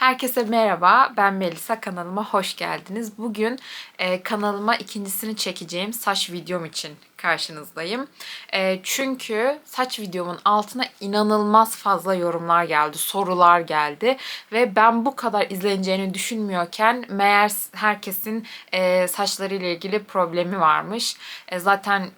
Herkese merhaba, ben Melisa. Kanalıma hoş geldiniz. Bugün e, kanalıma ikincisini çekeceğim saç videom için karşınızdayım. E, çünkü saç videomun altına inanılmaz fazla yorumlar geldi, sorular geldi. Ve ben bu kadar izleneceğini düşünmüyorken meğer herkesin e, saçlarıyla ilgili problemi varmış. E, zaten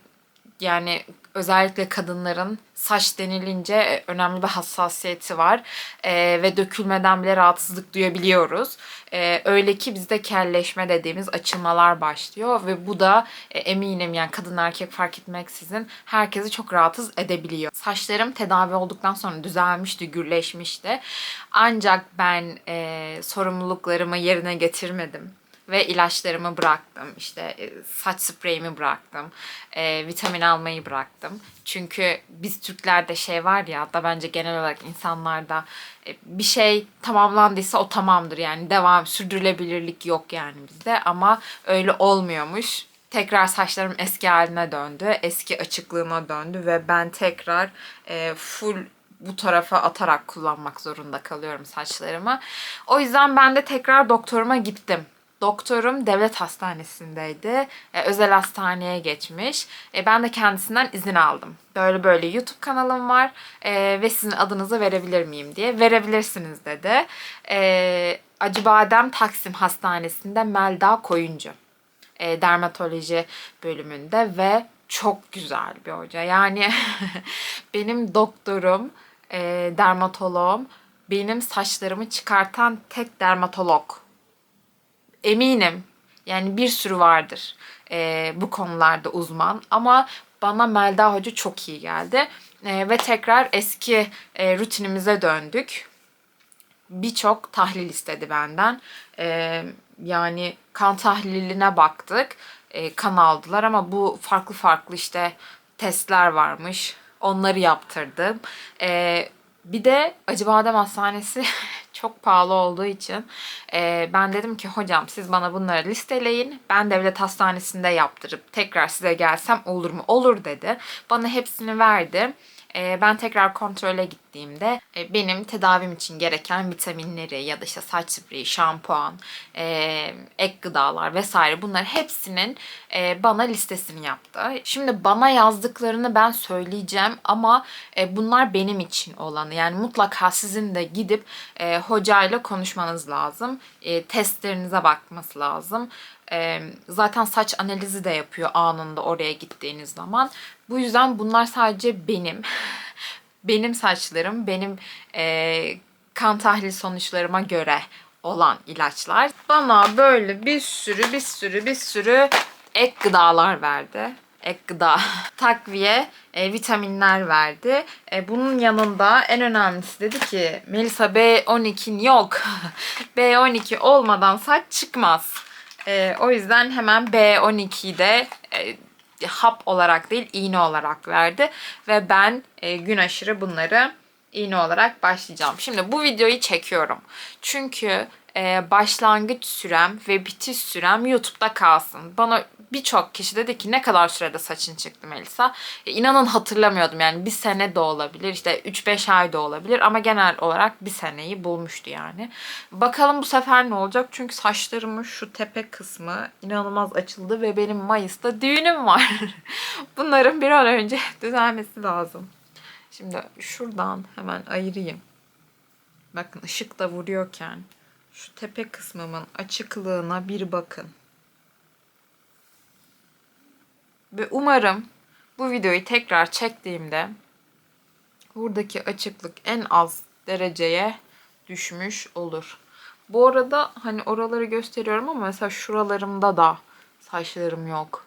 yani özellikle kadınların saç denilince önemli bir hassasiyeti var Ee, ve dökülmeden bile rahatsızlık duyabiliyoruz. Ee, öyle ki bizde kelleşme dediğimiz açılmalar başlıyor ve bu da e, eminim yani kadın erkek fark etmeksizin herkesi çok rahatsız edebiliyor. Saçlarım tedavi olduktan sonra düzelmişti, gürleşmişti. Ancak ben e, sorumluluklarımı yerine getirmedim ve ilaçlarımı bıraktım. İşte e, saç spreyimi bıraktım. E, vitamin almayı bıraktım. Çünkü biz Türklerde şey var ya da bence genel olarak insanlarda e, bir şey tamamlandıysa o tamamdır. Yani devam sürdürülebilirlik yok yani bizde ama öyle olmuyormuş. Tekrar saçlarım eski haline döndü. Eski açıklığına döndü ve ben tekrar e, full bu tarafa atarak kullanmak zorunda kalıyorum saçlarımı. O yüzden ben de tekrar doktoruma gittim. Doktorum devlet hastanesindeydi. E, özel hastaneye geçmiş. E, ben de kendisinden izin aldım. Böyle böyle YouTube kanalım var e, ve sizin adınızı verebilir miyim diye. Verebilirsiniz dedi. E, Acıbadem Taksim Hastanesi'nde Melda Koyuncu. E, dermatoloji bölümünde ve çok güzel bir hoca. Yani benim doktorum, e, dermatoloğum, benim saçlarımı çıkartan tek dermatolog eminim yani bir sürü vardır e, bu konularda uzman ama bana Melda Hoca çok iyi geldi e, ve tekrar eski e, rutinimize döndük. Birçok tahlil istedi benden. E, yani kan tahliline baktık. E, kan aldılar ama bu farklı farklı işte testler varmış. Onları yaptırdım. E, bir de Acıbadem Hastanesi çok pahalı olduğu için e, ben dedim ki hocam siz bana bunları listeleyin. Ben devlet hastanesinde yaptırıp tekrar size gelsem olur mu? Olur dedi. Bana hepsini verdi. E, ben tekrar kontrole gittiğimde e, benim tedavim için gereken vitaminleri ya da işte saç spreyi, şampuan, e, ek gıdalar vesaire bunlar hepsinin e, bana listesini yaptı. Şimdi bana yazdıklarını ben söyleyeceğim ama bunlar benim için olanı. Yani mutlaka sizin de gidip hocayla konuşmanız lazım. Testlerinize bakması lazım. Zaten saç analizi de yapıyor anında oraya gittiğiniz zaman. Bu yüzden bunlar sadece benim. benim saçlarım, benim e, kan tahlil sonuçlarıma göre olan ilaçlar. Bana böyle bir sürü bir sürü bir sürü ek gıdalar verdi. Ek gıda, takviye, e, vitaminler verdi. E, bunun yanında en önemlisi dedi ki Melisa B12'in yok. B12 olmadan saç çıkmaz. E, o yüzden hemen B12'yi de e, hap olarak değil iğne olarak verdi. Ve ben e, gün aşırı bunları iğne olarak başlayacağım. Şimdi bu videoyu çekiyorum. Çünkü e, başlangıç sürem ve bitiş sürem YouTube'da kalsın. Bana birçok kişi dedi ki ne kadar sürede saçın çıktı Melisa. E, inanın hatırlamıyordum yani bir sene de olabilir işte 3-5 ay da olabilir ama genel olarak bir seneyi bulmuştu yani. Bakalım bu sefer ne olacak çünkü saçlarımın şu tepe kısmı inanılmaz açıldı ve benim Mayıs'ta düğünüm var. Bunların bir an önce düzelmesi lazım. Şimdi şuradan hemen ayırayım. Bakın ışık da vuruyorken şu tepe kısmımın açıklığına bir bakın. Ve umarım bu videoyu tekrar çektiğimde buradaki açıklık en az dereceye düşmüş olur. Bu arada hani oraları gösteriyorum ama mesela şuralarımda da saçlarım yok.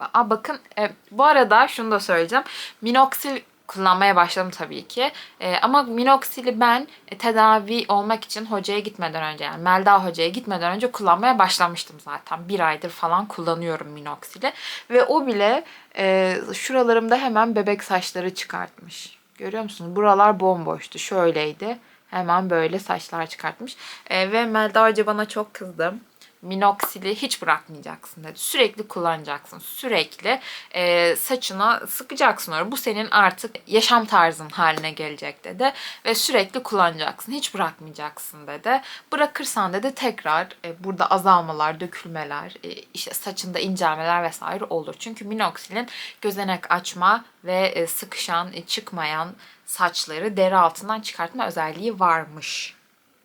Aa, bakın e, bu arada şunu da söyleyeceğim. Minoxidil kullanmaya başladım tabii ki. E, ama minoksili ben e, tedavi olmak için hocaya gitmeden önce yani Melda hocaya gitmeden önce kullanmaya başlamıştım zaten. Bir aydır falan kullanıyorum minoksili. Ve o bile e, şuralarımda hemen bebek saçları çıkartmış. Görüyor musunuz? Buralar bomboştu. Şöyleydi. Hemen böyle saçlar çıkartmış. E, ve Melda hoca bana çok kızdı. Minoksili hiç bırakmayacaksın dedi. Sürekli kullanacaksın. Sürekli e, saçına sıkacaksın oraya. Bu senin artık yaşam tarzın haline gelecek dedi. Ve sürekli kullanacaksın. Hiç bırakmayacaksın dedi. Bırakırsan dedi tekrar e, burada azalmalar, dökülmeler, e, işte saçında incelmeler vesaire olur. Çünkü minoksilin gözenek açma ve e, sıkışan, e, çıkmayan saçları deri altından çıkartma özelliği varmış.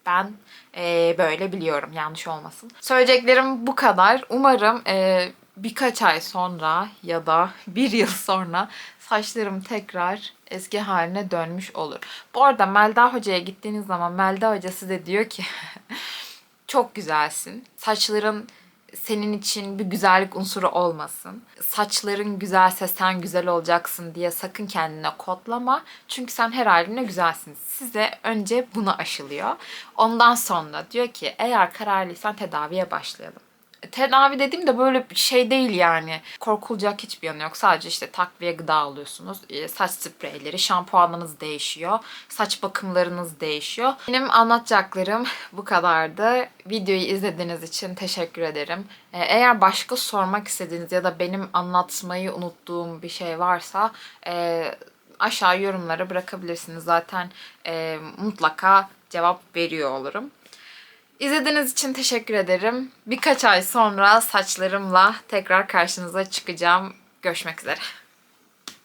Ben e, böyle biliyorum yanlış olmasın. Söyleyeceklerim bu kadar. Umarım e, birkaç ay sonra ya da bir yıl sonra saçlarım tekrar eski haline dönmüş olur. Bu arada Melda Hoca'ya gittiğiniz zaman Melda Hoca size diyor ki çok güzelsin. Saçların senin için bir güzellik unsuru olmasın. Saçların güzelse sen güzel olacaksın diye sakın kendine kodlama. Çünkü sen her haline güzelsin. Size önce bunu aşılıyor. Ondan sonra diyor ki eğer kararlıysan tedaviye başlayalım. Tedavi dediğim de böyle bir şey değil yani. Korkulacak hiçbir yanı yok. Sadece işte takviye gıda alıyorsunuz. Ee, Saç spreyleri, şampuanınız değişiyor. Saç bakımlarınız değişiyor. Benim anlatacaklarım bu kadardı. Videoyu izlediğiniz için teşekkür ederim. Ee, Eğer başka sormak istediğiniz ya da benim anlatmayı unuttuğum bir şey varsa e, aşağı yorumlara bırakabilirsiniz. Zaten e, mutlaka cevap veriyor olurum. İzlediğiniz için teşekkür ederim. Birkaç ay sonra saçlarımla tekrar karşınıza çıkacağım. Görüşmek üzere.